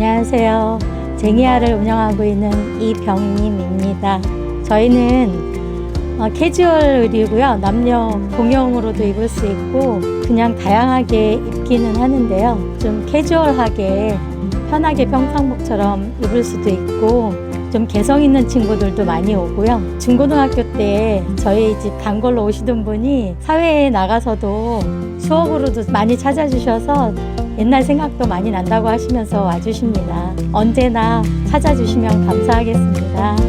안녕하세요. 쟁이아를 운영하고 있는 이병임입니다. 저희는 어, 캐주얼 의류고요. 남녀 공용으로도 입을 수 있고 그냥 다양하게 입기는 하는데요. 좀 캐주얼하게 편하게 평상복처럼 입을 수도 있고 좀 개성 있는 친구들도 많이 오고요. 중고등학교 때 저희 집 단골로 오시던 분이 사회에 나가서도 수업으로도 많이 찾아주셔서 옛날 생각도 많이 난다고 하시면서 와주십니다. 언제나 찾아주시면 감사하겠습니다.